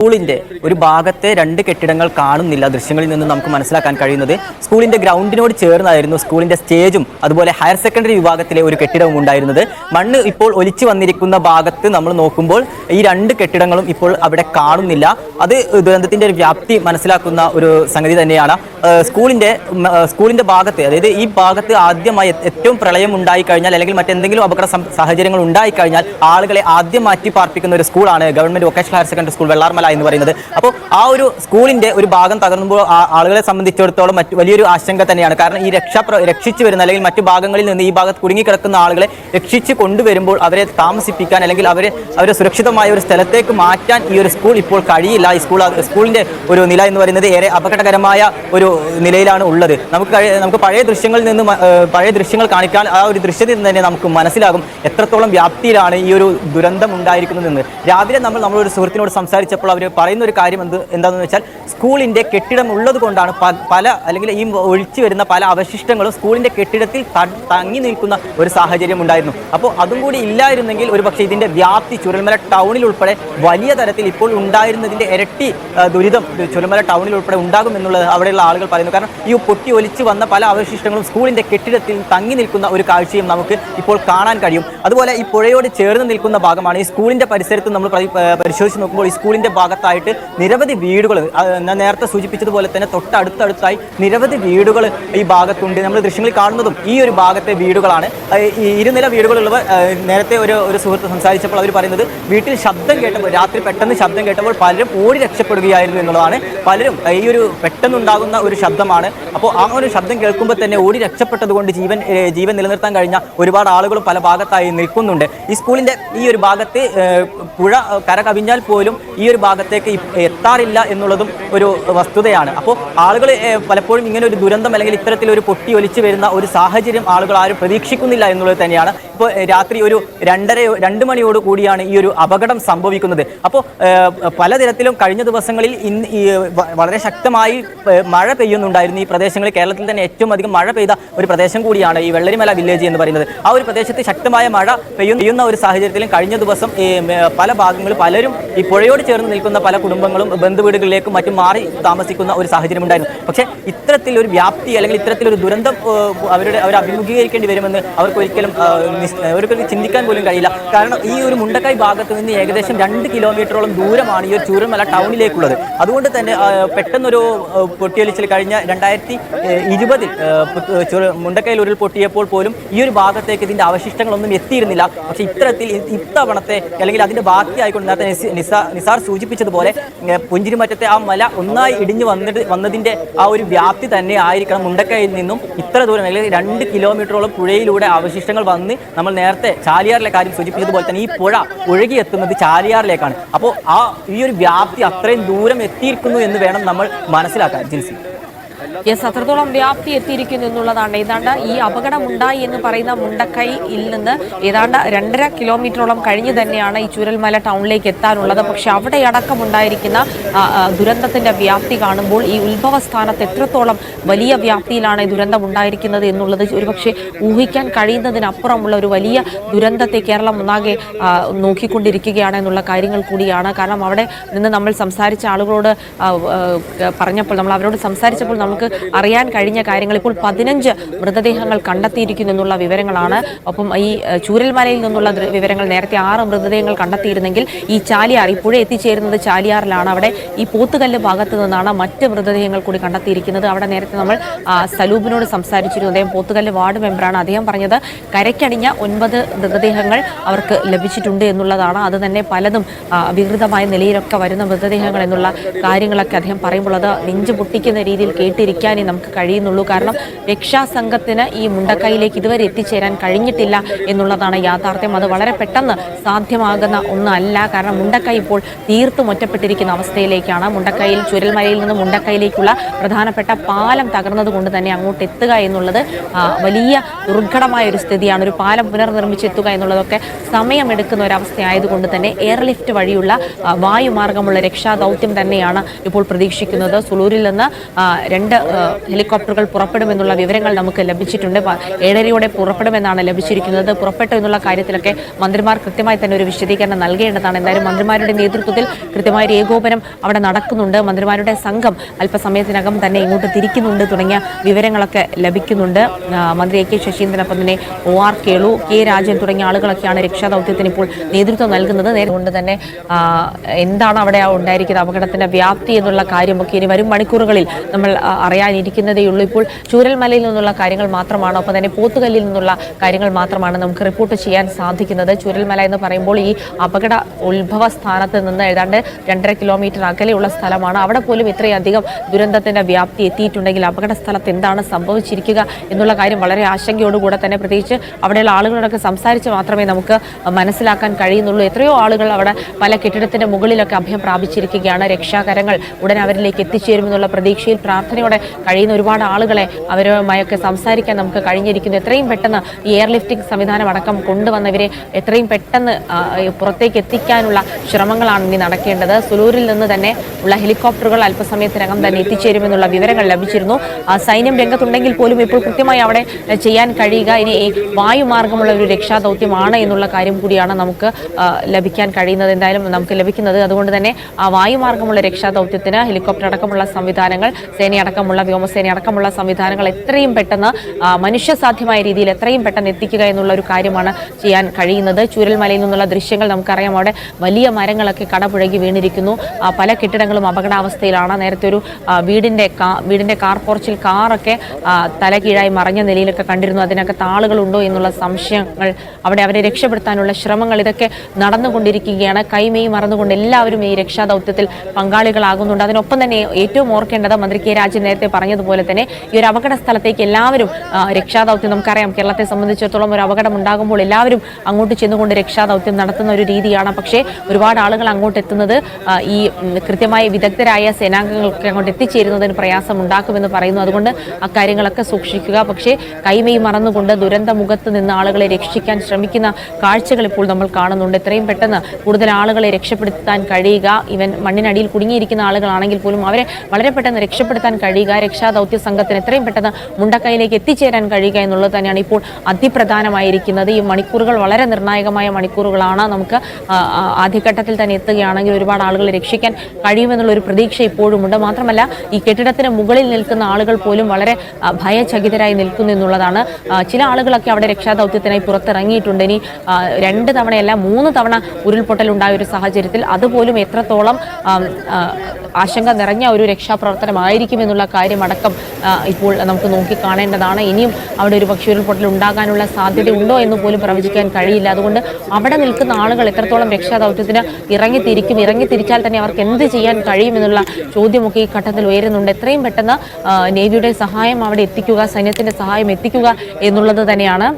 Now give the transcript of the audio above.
സ്കൂളിന്റെ ഒരു ഭാഗത്തെ രണ്ട് കെട്ടിടങ്ങൾ കാണുന്നില്ല ദൃശ്യങ്ങളിൽ നിന്ന് നമുക്ക് മനസ്സിലാക്കാൻ കഴിയുന്നത്. സ്കൂളിന്റെ ഗ്രൗണ്ടിനോട് ചേർന്നായിരുന്നു സ്കൂളിന്റെ സ്റ്റേജും അതുപോലെ ഹയർ സെക്കൻഡറി വിഭാഗത്തിലെ ഒരു കെട്ടിടവും ഉണ്ടായിരുന്നത്. മണ്ണ് ഇപ്പോൾ ഒലിച്ചു വന്നിരിക്കുന്ന ഭാഗത്ത് നമ്മൾ നോക്കുമ്പോൾ ഈ രണ്ട് കെട്ടിടങ്ങളും ഇപ്പോൾ അവിടെ കാണുന്നില്ല. അത് ദുരന്തത്തിന്റെ ഒരു വ്യാപ്തി മനസ്സിലാക്കുന്ന ഒരു സംഗതി തന്നെയാണ്. സ്കൂളിന്റെ സ്കൂളിന്റെ ഭാഗത്ത് അതായത് ഈ ഭാഗത്ത് ആദ്യമായി ഏറ്റവും പ്രളയം ഉണ്ടായി കഴിഞ്ഞാൽ അല്ലെങ്കിൽ മറ്റെന്തെങ്കിലും അപകട സാഹചര്യങ്ങൾ ഉണ്ടായി കഴിഞ്ഞാൽ ആളുകളെ ആദ്യം മാറ്റി പാർപ്പിക്കുന്ന ഒരു സ്കൂളാണ് government vocational higher secondary school Vellarmala എന്ന് പറയുന്നത്. അപ്പോൾ ആ ഒരു സ്കൂളിന്റെ ഒരു ഭാഗം തകർന്നുമ്പോൾ ആളുകളെ സംബന്ധിച്ചിടത്തോളം മറ്റു വലിയൊരു ആശങ്ക തന്നെയാണ്. കാരണം ഈ രക്ഷാ രക്ഷിച്ചു വരുന്ന അല്ലെങ്കിൽ മറ്റു ഭാഗങ്ങളിൽ നിന്ന് ഈ ഭാഗത്ത് കുടുങ്ങിക്കിടക്കുന്ന ആളുകളെ രക്ഷിച്ച് കൊണ്ടുവരുമ്പോൾ അവരെ താമസിപ്പിക്കാൻ അല്ലെങ്കിൽ അവരെ അവരെ സുരക്ഷിതമായ ഒരു സ്ഥലത്തേക്ക് മാറ്റാൻ ഈ ഒരു സ്കൂൾ ഇപ്പോൾ കഴിയില്ല. ഈ സ്കൂൾ സ്കൂളിന്റെ ഒരു നില എന്ന് പറയുന്നത് ഏറെ അപകടകരമായ ഒരു നിലയിലാണ് ഉള്ളത്. നമുക്ക് നമുക്ക് പഴയ ദൃശ്യങ്ങളിൽ നിന്ന് പഴയ ദൃശ്യങ്ങൾ കാണിക്കാൻ ആ ഒരു ദൃശ്യത്തിൽ നിന്ന് തന്നെ നമുക്ക് മനസ്സിലാകും എത്രത്തോളം വ്യാപ്തിയിലാണ് ഈ ഒരു ദുരന്തം ഉണ്ടായിരിക്കുന്നതെന്ന്. രാവിലെ നമ്മൾ നമ്മളൊരു സുഹൃത്തിനോട് സംസാരിച്ചപ്പോൾ അവർ പറയുന്ന ഒരു കാര്യം എന്ത് എന്താണെന്ന് വെച്ചാൽ സ്കൂളിന്റെ കെട്ടിടം ഉള്ളത് കൊണ്ടാണ് പല അല്ലെങ്കിൽ ഈ ഒഴിച്ചു വരുന്ന പല അവശിഷ്ടങ്ങളും സ്കൂളിന്റെ കെട്ടിടത്തിൽ തങ്ങി നിൽക്കുന്ന ഒരു സാഹചര്യം ഉണ്ടായിരുന്നു. അപ്പോൾ അതും കൂടി ഇല്ലായിരുന്നെങ്കിൽ ഒരു പക്ഷേ ഇതിന്റെ വ്യാപ്തി ചുരൽമല ടൗണിൽ ഉൾപ്പെടെ വലിയ തരത്തിൽ ഇപ്പോൾ ഉണ്ടായിരുന്നതിന്റെ ഇരട്ടി ദുരിതം ചുരൽമല ടൗണിൽ ഉൾപ്പെടെ ഉണ്ടാകും എന്നുള്ളത് അവിടെയുള്ള ആളുകൾ പറയുന്നു. കാരണം ഈ പൊട്ടി ഒലിച്ചു വന്ന പല അവശിഷ്ടങ്ങളും സ്കൂളിന്റെ കെട്ടിടത്തിൽ തങ്ങി നിൽക്കുന്ന ഒരു കാഴ്ചയും നമുക്ക് ഇപ്പോൾ കാണാൻ കഴിയും. അതുപോലെ ഈ പുഴയോട് ചേർന്ന് നിൽക്കുന്ന ഭാഗമാണ് ഈ സ്കൂളിന്റെ പരിസരത്ത് നമ്മൾ പരി- പരിശോധിച്ച് നോക്കുമ്പോൾ ഈ സ്കൂളിന്റെ ഭാഗത്തായിട്ട് നിരവധി വീടുകൾ ഞാൻ നേരത്തെ സൂചിപ്പിച്ചതുപോലെ തന്നെ തൊട്ടടുത്തടുത്തായി നിരവധി വീടുകൾ ഈ ഭാഗത്തുണ്ട്. നമ്മൾ ദൃശ്യങ്ങളിൽ കാണുന്നതും ഈ ഒരു ഭാഗത്തെ വീടുകളാണ്. ഈ ഇരുനില വീടുകളുള്ളവർ നേരത്തെ ഒരു ഒരു സുഹൃത്ത് സംസാരിച്ചപ്പോൾ അവർ പറയുന്നത് വീട്ടിൽ ശബ്ദം കേട്ടപ്പോൾ രാത്രി പെട്ടെന്ന് ശബ്ദം കേട്ടപ്പോൾ പലരും ഓടി രക്ഷപ്പെടുകയായിരുന്നു എന്നുള്ളതാണ്. പലരും ഈ ഒരു പെട്ടെന്നുണ്ടാകുന്ന ഒരു ശബ്ദമാണ്. അപ്പോൾ ആ ഒരു ശബ്ദം കേൾക്കുമ്പോൾ തന്നെ ഓടി രക്ഷപ്പെട്ടതുകൊണ്ട് ജീവൻ ജീവൻ നിലനിർത്താൻ കഴിഞ്ഞ ഒരുപാട് ആളുകളും പല ഭാഗത്തായി നിൽക്കുന്നുണ്ട്. ഈ സ്കൂളിന്റെ ഈ ഒരു ഭാഗത്ത് പുഴ കര കവിഞ്ഞാൽ പോലും ഈ ഒരു ഭാഗത്തേക്ക് എത്താറില്ല എന്നുള്ളതും ഒരു വസ്തുതയാണ്. അപ്പോൾ ആളുകൾ പലപ്പോഴും ഇങ്ങനെ ഒരു ദുരന്തം അല്ലെങ്കിൽ ഇത്തരത്തിലൊരു പൊട്ടി ഒലിച്ചു വരുന്ന ഒരു സാഹചര്യം ആളുകൾ ആരും പ്രതീക്ഷിക്കുന്നില്ല എന്നുള്ളത് തന്നെയാണ്. ഇപ്പോൾ രാത്രി ഒരു രണ്ടര രണ്ട് മണിയോട് കൂടിയാണ് ഈ ഒരു അപകടം സംഭവിക്കുന്നത്. അപ്പോൾ പലതരത്തിലും കഴിഞ്ഞ ദിവസങ്ങളിൽ ഇന്ന് വളരെ ശക്തമായി മഴ പെയ്യുന്നുണ്ടായിരുന്നു. ഈ പ്രദേശങ്ങളിൽ കേരളത്തിൽ തന്നെ ഏറ്റവും അധികം മഴ പെയ്ത ഒരു പ്രദേശം കൂടിയാണ് ഈ വെള്ളരിമല വില്ലേജ് എന്ന് പറയുന്നത്. ആ ഒരു പ്രദേശത്ത് ശക്തമായ മഴ പെയ്യുന്ന ഒരു സാഹചര്യത്തിലും കഴിഞ്ഞ ദിവസം പല ഭാഗങ്ങളും പലരും ഈ പുഴയോട് ചേർന്ന് നിൽക്കുന്ന പല കുടുംബങ്ങളും ബന്ധുവീടുകളിലേക്കും മറ്റും മാറി താമസിക്കുന്ന ഒരു സാഹചര്യം ഉണ്ടായിരുന്നു പക്ഷേ ഇത്തരത്തിലൊരു വ്യാപ്തി അല്ലെങ്കിൽ ഇത്തരത്തിലൊരു ദുരന്തം അവരുടെ അവർ അഭിമുഖീകരിക്കേണ്ടി വരുമെന്ന് അവർക്ക് ഒരിക്കലും ആ, അവർക്ക് ചിന്തിക്കാൻ പോലും കഴിയില്ല. കാരണം ഈ ഒരു മുണ്ടക്കായ് ഭാഗത്ത് നിന്ന് ഏകദേശം രണ്ട് കിലോമീറ്ററോളം ദൂരമാണ് ഈ ഒരു ചൂരൽമല ടൗണിലേക്കുള്ളത്. അതുകൊണ്ട് തന്നെ പെട്ടെന്നൊരു പൊട്ടിയൊലിച്ചിൽ കഴിഞ്ഞ രണ്ടായിരത്തി ഇരുപതിൽ മുണ്ടക്കയിൽ ഉരുൾ പൊട്ടിയപ്പോൾ പോലും ഈ ഒരു ഭാഗത്തേക്ക് ഇതിന്റെ അവശിഷ്ടങ്ങളൊന്നും എത്തിയിരുന്നില്ല. പക്ഷേ ഇത്തരത്തിൽ ഇത്തവണത്തെ അല്ലെങ്കിൽ അതിന്റെ ബാക്കിയായിക്കൊണ്ട് നേരത്തെ നിസ- നിസാർ സൂചിപ്പിച്ചതുപോലെ പുഞ്ചിരിമറ്റത്തെ ആ മല ഒന്നായി ഇടിഞ്ഞു വന്നിട്ട് വന്നതിന്റെ ആ ഒരു വ്യാപ്തി തന്നെ ആയിരിക്കണം മുണ്ടക്കയിൽ നിന്നും. ഇത്ര ദൂരം അല്ലെങ്കിൽ രണ്ട് കിലോമീറ്ററോളം പുഴയിലൂടെ അവശിഷ്ടങ്ങൾ വന്ന് നമ്മൾ നേരത്തെ ചാലിയാറിലെ കാര്യം സൂചിപ്പിച്ചതുപോലെ തന്നെ ഈ പുഴ ഒഴുകിയെത്തുന്നത് ചാലിയാറിലേക്കാണ്. അപ്പോൾ ആ ഈ ഒരു വ്യാപ്തി അത്രയും ദൂരം എത്തിയിരിക്കുന്നു എന്ന് വേണം നമ്മൾ മനസ്സിലാക്കാൻ. ജിൻസി. യെസ് അത്രത്തോളം വ്യാപ്തി എത്തിയിരിക്കുന്നു എന്നുള്ളതാണ്. ഏതാണ്ട് ഈ അപകടം ഉണ്ടായി എന്ന് പറയുന്ന മുണ്ടക്കൈയിൽ നിന്ന് ഏതാണ്ട് രണ്ടര കിലോമീറ്ററോളം കഴിഞ്ഞ് തന്നെയാണ് ഈ ചുരൽമല ടൗണിലേക്ക് എത്താനുള്ളത്. പക്ഷെ അവിടെ അടക്കമുണ്ടായിരിക്കുന്ന ദുരന്തത്തിന്റെ വ്യാപ്തി കാണുമ്പോൾ ഈ ഉത്ഭവ സ്ഥാനത്ത് എത്രത്തോളം വലിയ വ്യാപ്തിയിലാണ് ഈ ദുരന്തം ഉണ്ടായിരിക്കുന്നത് എന്നുള്ളത് ഒരുപക്ഷെ ഊഹിക്കാൻ കഴിയുന്നതിനപ്പുറമുള്ള ഒരു വലിയ ദുരന്തത്തെ കേരളം ഒന്നാകെ നോക്കിക്കൊണ്ടിരിക്കുകയാണ് എന്നുള്ള കാര്യങ്ങൾ കൂടിയാണ്. കാരണം അവിടെ നിന്ന് നമ്മൾ സംസാരിച്ച ആളുകളോട് പറഞ്ഞപ്പോൾ നമ്മൾ അവരോട് സംസാരിച്ചപ്പോൾ നമുക്ക് അറിയാൻ കഴിഞ്ഞ കാര്യങ്ങൾ ഇപ്പോൾ പതിനഞ്ച് മൃതദേഹങ്ങൾ കണ്ടെത്തിയിരിക്കുന്നു എന്നുള്ള വിവരങ്ങളാണ്. ഒപ്പം ഈ ചൂരൽമലയിൽ നിന്നുള്ള വിവരങ്ങൾ നേരത്തെ ആറ് മൃതദേഹങ്ങൾ കണ്ടെത്തിയിരുന്നെങ്കിൽ ഈ ചാലിയാർ ഇപ്പോഴേ പുഴ എത്തിച്ചേരുന്നത് ചാലിയാറിലാണ്. അവിടെ ഈ പോത്തുകല്ല് ഭാഗത്ത് നിന്നാണ് മറ്റ് മൃതദേഹങ്ങൾ കൂടി കണ്ടെത്തിയിരിക്കുന്നത്. അവിടെ നേരത്തെ നമ്മൾ സലൂബിനോട് സംസാരിച്ചിരുന്നു. അദ്ദേഹം പോത്തുകല്ല് വാർഡ് മെമ്പറാണ്. അദ്ദേഹം പറഞ്ഞത് കരയ്ക്കടിഞ്ഞ ഒൻപത് മൃതദേഹങ്ങൾ അവർക്ക് ലഭിച്ചിട്ടുണ്ട് എന്നുള്ളതാണ്. അത് തന്നെ പലതും വികൃതമായ നിലയിലൊക്കെ വരുന്ന മൃതദേഹങ്ങൾ എന്നുള്ള കാര്യങ്ങളൊക്കെ അദ്ദേഹം പറയുമ്പോൾ അത് നെഞ്ചു പൊട്ടിക്കുന്ന രീതിയിൽ കേട്ടിരിക്കാനേ നമുക്ക് കഴിയുന്നുള്ളൂ. കാരണം രക്ഷാസംഘത്തിന് ഈ മുണ്ടക്കൈയിലേക്ക് ഇതുവരെ എത്തിച്ചേരാൻ കഴിഞ്ഞിട്ടില്ല എന്നുള്ളതാണ് യാഥാർത്ഥ്യം. അത് വളരെ പെട്ടെന്ന് സാധ്യമാകുന്ന ഒന്നല്ല. കാരണം മുണ്ടക്കൈ ഇപ്പോൾ തീർത്തും ഒറ്റപ്പെട്ടിരിക്കുന്ന അവസ്ഥയിലേക്കാണ്. മുണ്ടക്കൈയിൽ ചുരൽമലയിൽ നിന്ന് മുണ്ടക്കൈയിലേക്കുള്ള പ്രധാനപ്പെട്ട പാലം തകർന്നതുകൊണ്ട് തന്നെ അങ്ങോട്ട് എത്തുക എന്നുള്ളത് വലിയ ദുർഘടമായ ഒരു സ്ഥിതിയാണ്. ഒരു പാലം പുനർനിർമ്മിച്ചെത്തുക എന്നുള്ളതൊക്കെ സമയമെടുക്കുന്ന ഒരവസ്ഥയായതുകൊണ്ട് തന്നെ എയർലിഫ്റ്റ് വഴിയുള്ള വായുമാർഗമുള്ള രക്ഷാ ദൗത്യം തന്നെയാണ് ഇപ്പോൾ പ്രതീക്ഷിക്കുന്നത്. സുളൂരിൽ നിന്ന് രണ്ട് രണ്ട് ഹെലികോപ്റ്ററുകൾ പുറപ്പെടുമെന്നുള്ള വിവരങ്ങൾ നമുക്ക് ലഭിച്ചിട്ടുണ്ട്. ഏഴരയോടെ പുറപ്പെടുമെന്നാണ് ലഭിച്ചിരിക്കുന്നത്. പുറപ്പെട്ടു എന്നുള്ള കാര്യത്തിലൊക്കെ മന്ത്രിമാർ കൃത്യമായി തന്നെ ഒരു വിശദീകരണം നൽകേണ്ടതാണ്. എന്തായാലും മന്ത്രിമാരുടെ നേതൃത്വത്തിൽ കൃത്യമായ ഏകോപനം അവിടെ നടക്കുന്നുണ്ട്. മന്ത്രിമാരുടെ സംഘം അല്പസമയത്തിനകം തന്നെ ഇങ്ങോട്ട് തിരിക്കുന്നുണ്ട്. തുടങ്ങിയ വിവരങ്ങളൊക്കെ ലഭിക്കുന്നുണ്ട്. മന്ത്രി എ കെ ശശീന്ദ്രനൊപ്പം തന്നെ O R Kelu K Rajan തുടങ്ങിയ ആളുകളൊക്കെയാണ് രക്ഷാദൗത്യത്തിന് ഇപ്പോൾ നേതൃത്വം നൽകുന്നത്. നേരിട്ട് തന്നെ എന്താണ് അവിടെ ഉണ്ടായിരിക്കുന്നത്? അപകടത്തിന്റെ വ്യാപ്തി എന്നുള്ള കാര്യമൊക്കെ ഇനി വരും മണിക്കൂറുകളിൽ നമ്മൾ ആ, അറിയാനിരിക്കുന്നതേ ഉള്ളൂ. ഇപ്പോൾ ചൂരൽമലയിൽ നിന്നുള്ള കാര്യങ്ങൾ മാത്രമാണ് ഒപ്പം തന്നെ പോത്തുകല്ലിൽ നിന്നുള്ള കാര്യങ്ങൾ മാത്രമാണ് നമുക്ക് റിപ്പോർട്ട് ചെയ്യാൻ സാധിക്കുന്നത്. ചൂരൽമല എന്ന് പറയുമ്പോൾ ഈ അപകട ഉത്ഭവ സ്ഥാനത്ത് നിന്ന് ഏതാണ്ട് രണ്ടര കിലോമീറ്റർ അകലെയുള്ള സ്ഥലമാണ്. അവിടെ പോലും ഇത്രയധികം ദുരന്തത്തിന്റെ വ്യാപ്തി എത്തിയിട്ടുണ്ടെങ്കിൽ അപകട സ്ഥലത്ത് എന്താണ് സംഭവിച്ചിരിക്കുക എന്നുള്ള കാര്യം വളരെ ആശങ്കയോടുകൂടെ തന്നെ പ്രത്യേകിച്ച് അവിടെയുള്ള ആളുകളോടൊക്കെ സംസാരിച്ച് മാത്രമേ നമുക്ക് മനസ്സിലാക്കാൻ കഴിയുന്നുള്ളൂ. എത്രയോ ആളുകൾ അവിടെ പല കെട്ടിടത്തിന്റെ മുകളിലൊക്കെ അഭയം പ്രാപിച്ചിരിക്കുകയാണ്. രക്ഷാകരങ്ങൾ ഉടൻ അവരിലേക്ക് എത്തിച്ചേരുമെന്നുള്ള പ്രതീക്ഷയിൽ പ്രാർത്ഥനയോടെ കഴിയുന്ന ഒരുപാട് ആളുകളെ അവരുമായൊക്കെ സംസാരിക്കാൻ നമുക്ക് കഴിഞ്ഞിരിക്കുന്നു. എത്രയും പെട്ടെന്ന് ഈ എയർലിഫ്റ്റിംഗ് സംവിധാനം അടക്കം കൊണ്ടുവന്നവരെ എത്രയും പെട്ടെന്ന് പുറത്തേക്ക് എത്തിക്കാനുള്ള ശ്രമങ്ങളാണ് ഇനി നടക്കേണ്ടത്. സുലൂരിൽ നിന്ന് തന്നെ ഉള്ള ഹെലികോപ്റ്ററുകൾ അല്പസമയത്തിനകം തന്നെ എത്തിച്ചേരുമെന്നുള്ള വിവരങ്ങൾ ലഭിച്ചിരുന്നു. സൈന്യം രംഗത്തുണ്ടെങ്കിൽ പോലും ഇപ്പോൾ കൃത്യമായി അവിടെ ചെയ്യാൻ കഴിയുക. ഇനി വായുമാർഗമുള്ള ഒരു രക്ഷാദൗത്യമാണ് എന്നുള്ള കാര്യം കൂടിയാണ് നമുക്ക് ലഭിക്കാൻ കഴിയുന്നത് എന്തായാലും നമുക്ക് ലഭിക്കുന്നത്. അതുകൊണ്ട് തന്നെ ആ വായുമാർഗമുള്ള രക്ഷാദൗത്യത്തിന് ഹെലികോപ്റ്റർ അടക്കമുള്ള സംവിധാനങ്ങൾ സേനയടക്കമുള്ള വ്യോമസേന അടക്കമുള്ള സംവിധാനങ്ങൾ എത്രയും പെട്ടെന്ന് മനുഷ്യസാധ്യമായ രീതിയിൽ എത്രയും പെട്ടെന്ന് എത്തിക്കുക എന്നുള്ള ഒരു കാര്യമാണ് ചെയ്യാൻ കഴിയുന്നത്. ചൂരൽമലയിൽ നിന്നുള്ള ദൃശ്യങ്ങൾ നമുക്കറിയാം. അവിടെ വലിയ മരങ്ങളൊക്കെ കടപുഴകി വീണിരിക്കുന്നു. പല കെട്ടിടങ്ങളും അപകടാവസ്ഥയിലാണ്. നേരത്തെ ഒരു വീടിന്റെ കാ വീടിന്റെ കാർ പോർച്ചിൽ കാറൊക്കെ തല തലകീഴായി മറഞ്ഞ നിലയിലൊക്കെ കണ്ടിരുന്നു. അതിനകത്ത് ആളുകളുണ്ടോ എന്നുള്ള സംശയങ്ങൾ അവിടെ അവരെ രക്ഷപ്പെടുത്താനുള്ള ശ്രമങ്ങൾ ഇതൊക്കെ നടന്നുകൊണ്ടിരിക്കുകയാണ്. കൈമേയി മറന്നുകൊണ്ട് എല്ലാവരും ഈ രക്ഷാദൗത്യത്തിൽ പങ്കാളികളാകുന്നുണ്ട്. അതിനൊപ്പം തന്നെ ഏറ്റവും ഓർക്കേണ്ടത് മന്ത്രി കെ രാജൻ നേരത്തെ പറഞ്ഞതുപോലെ തന്നെ ഈ ഒരു അപകട സ്ഥലത്തേക്ക് എല്ലാവരും രക്ഷാദൗത്യം നമുക്കറിയാം. കേരളത്തെ സംബന്ധിച്ചിടത്തോളം ഒരു അപകടം ഉണ്ടാകുമ്പോൾ എല്ലാവരും അങ്ങോട്ട് ചെന്നുകൊണ്ട് രക്ഷാദൗത്യം നടത്തുന്ന ഒരു രീതിയാണ്. പക്ഷേ ഒരുപാട് ആളുകൾ അങ്ങോട്ട് എത്തുന്നത് ഈ കൃത്യമായ വിദഗ്ധരായ സേനാംഗങ്ങൾക്ക് അങ്ങോട്ട് എത്തിച്ചേരുന്നതിന് പ്രയാസം ഉണ്ടാക്കുമെന്ന് പറയുന്നു. അതുകൊണ്ട് അക്കാര്യങ്ങളൊക്കെ സൂക്ഷിക്കുക. പക്ഷേ കൈമൈ മറന്നുകൊണ്ട് ദുരന്ത മുഖത്ത് നിന്ന് ആളുകളെ രക്ഷിക്കാൻ ശ്രമിക്കുന്ന കാഴ്ചകൾ ഇപ്പോൾ നമ്മൾ കാണുന്നുണ്ട്. എത്രയും പെട്ടെന്ന് കൂടുതൽ ആളുകളെ രക്ഷപ്പെടുത്താൻ കഴിയുക. ഇവൻ മണ്ണിനടിയിൽ കുടുങ്ങിയിരിക്കുന്ന ആളുകളാണെങ്കിൽ പോലും അവരെ വളരെ പെട്ടെന്ന് രക്ഷപ്പെടുത്താൻ കഴിയുക. രക്ഷാദൗത്യ സംഘത്തിന് എത്രയും പെട്ടെന്ന് മുണ്ടക്കൈയിലേക്ക് എത്തിച്ചേരാൻ കഴിയുക എന്നുള്ളത് തന്നെയാണ് ഇപ്പോൾ അതിപ്രധാനമായിരിക്കുന്നത്. ഈ മണിക്കൂറുകൾ വളരെ നിർണായകമായ മണിക്കൂറുകളാണ് നമുക്ക് ആദ്യഘട്ടത്തിൽ തന്നെ എത്തുകയാണെങ്കിൽ ഒരുപാട് ആളുകളെ രക്ഷിക്കാൻ കഴിയുമെന്നുള്ള ഒരു പ്രതീക്ഷ ഇപ്പോഴുമുണ്ട് മാത്രമല്ല ഈ കെട്ടിടത്തിന് മുകളിൽ നിൽക്കുന്ന ആളുകൾ പോലും വളരെ ഭയചകിതരായി നിൽക്കുന്നു എന്നുള്ളതാണ്. ചില ആളുകളൊക്കെ അവിടെ രക്ഷാദൗത്യത്തിനായി പുറത്തിറങ്ങിയിട്ടുണ്ട്. ഇനി രണ്ട് തവണയല്ല മൂന്ന് തവണ ഉരുൾപൊട്ടൽ ഉണ്ടായ ഒരു സാഹചര്യത്തിൽ അതുപോലും എത്രത്തോളം ആശങ്ക നിറഞ്ഞ ഒരു രക്ഷാപ്രവർത്തനമായിരിക്കും എന്നുള്ള കാര്യമടക്കം ആ, ഇപ്പോൾ നമുക്ക് നോക്കിക്കാണേണ്ടതാണ് ഇനിയും അവിടെ ഒരു പക്ഷേ ഉരുൾപൊട്ടൽ ഉണ്ടാകാനുള്ള സാധ്യത ഉണ്ടോ എന്ന് പോലും പ്രവചിക്കാൻ കഴിയില്ല. അതുകൊണ്ട് അവിടെ നിൽക്കുന്ന ആളുകൾ എത്രത്തോളം രക്ഷാദൗത്യത്തിന് ഇറങ്ങിത്തിരിക്കും ഇറങ്ങിത്തിരിച്ചാൽ തന്നെ അവർക്ക് എന്ത് ചെയ്യാൻ കഴിയുമെന്നുള്ള ചോദ്യമൊക്കെ ഈ ഘട്ടത്തിൽ ഉയരുന്നുണ്ട്. എത്രയും പെട്ടെന്ന് നേവിയുടെ സഹായം അവിടെ എത്തിക്കുക സൈന്യത്തിന്റെ സഹായം എത്തിക്കുക എന്നുള്ളത് തന്നെയാണ്.